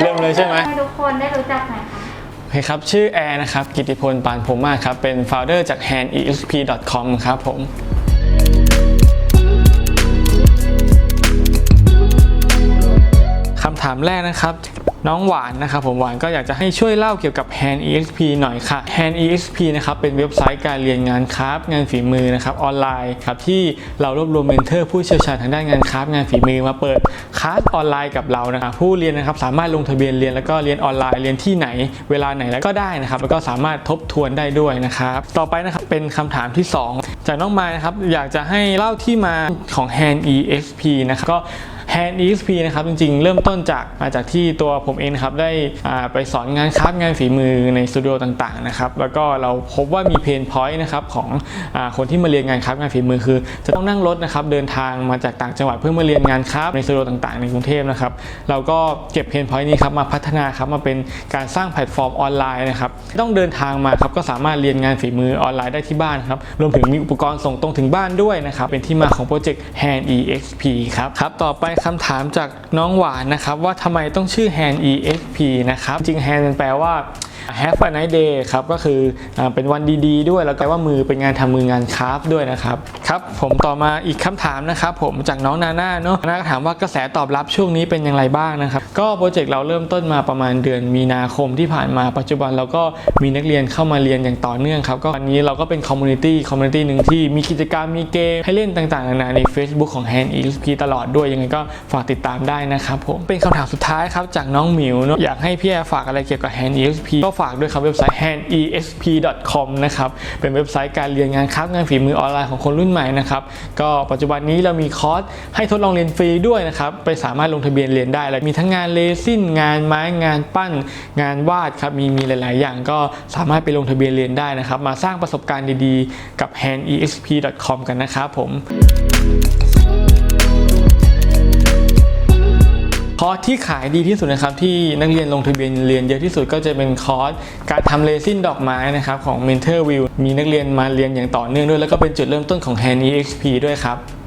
เริ่มเลยใช่ไหม ให้ทุกคนได้รู้จักหน่อยค่ะ โอเคครับ ชื่อแอร์นะครับ กิติพล ปานพรหมมาศครับ เป็น founder จาก handexp.com ครับผม คำถามแรกนะครับ น้องหวานนะครับผมหวานก็อยากจะให้ช่วยเล่าเกี่ยวกับ Hand EXP หน่อยค่ะ Hand EXP นะครับเป็นเว็บไซต์การเรียนงานคราฟต์งานฝีมือนะครับออนไลน์ครับที่เรารวบรวมเมนเทอร์ผู้เชี่ยวชาญทางด้านงานคราฟต์งานฝีมือมาเปิดคลาสออนไลน์กับเรานะครับผู้เรียนนะครับสามารถลงทะเบียนเรียนแล้วก็เรียนออนไลน์เรียนที่ไหน เวลาไหนแล้วก็ได้นะครับแล้วก็สามารถทบทวนได้ด้วยนะครับต่อไปนะครับเป็นคำถามที่ 2 จากน้องมายนะครับอยากจะให้เล่าที่มาของ Hand EXP นะครับก็ Hand EXP นะครับจริงๆ เริ่มต้นจากมาจากที่ตัวผมเองนะครับได้อ่าไปสอนงานคราฟงานฝีมือในสตูดิโอต่างๆนะครับแล้วก็เราพบว่ามีเพนพอยต์นะครับของอาคนที่มาเรียนงานคราฟงานฝีมือคือ จะต้องนั่งรถนะครับเดินทางมาจากต่างจังหวัดเพื่อมาเรียนงานคราฟในสตูดิโอต่างๆ ในกรุงเทพนะครับเราก็เก็บเพนพอยต์นี้ครับมาพัฒนาครับมาเป็นการสร้างแพลตฟอร์มออนไลน์นะครับต้องเดินทางมาครับก็สามารถเรียนงานฝีมือออนไลน์ได้ที่บ้านครับรวมถึงมีอุปกรณ์ส่งตรงถึงบ้านด้วยนะครับเป็นที่มาของโปรเจกต์ Hand EXP ครับครับต่อไปคำถามจากน้องหวานนะครับว่าทำไมต้องชื่อ Hand EXP นะครับจริง Hand มันแปลว่า Have a nice day ครับก็คืออเป็นวันดีๆ ด้วยแล้วก็ว่ามือเป็นงานทำมืองานคราฟต์ด้วยนะครับครับผมต่อมาอีกคำถามนะครับผมจากน้องนาน่าเนาะนาน่าก็ถามว่ากระแสตอบรับช่วงนี้เป็นอย่างไรบ้างนะครับก็โปรเจกต์เราเริ่มต้นมาประมาณเดือนมีนาคมที่ผ่านมาปัจจุบันเราก็มีนักเรียนเข้ามาเรียนอย่างต่อเนื่องครับก็วันนี้เราก็เป็นคอมมูนิตี้คอมมูนิตี้หนึ่งที่มีกิจกรรมมีเกมให้เล่นต่างๆนานาใน Facebook ของ Hand e p ตลอดด้วยยังไงก็ฝากติดตามได้นะครับผมเป็นคำถามสุดท้ายครับจากน้องหมิวเนาะอยากให้พี่แอฝากอะไรเกี่ยวกับ Hand e p ก็ฝากด้วยครับเว็บไซต์ handexp.com นะครับเป็นเว็บไซต์การเรียนงานครับงานฝีมือออนไลน์ของคนรุ่นใหม่นะครับก็ปัจจุบันนี้เรามีคอร์สให้ทดลองเรียนฟรีด้วยนะครับไปสามารถลงทะเบียนเรียนได้แล้วมีทั้งงานเลซินงานไม้งานปั้น งานวาดครับมีมีหลาย ๆ อย่างก็สามารถไปลงทะเบียนเรียนได้นะครับ มาสร้างประสบการณ์ดี ๆ กับ handexp.com กันนะครับผม คอร์สที่ขายดีที่สุดนะครับที่นักเรียนลงทะเบียนเรียนเยอะที่สุดก็จะเป็นคอร์สการทำเรซินดอกไม้นะครับของ Mentor View มีนักเรียนมาเรียนอย่างต่อเนื่องด้วย แล้วก็เป็นจุดเริ่มต้นของ Hand EXP ด้วยครับ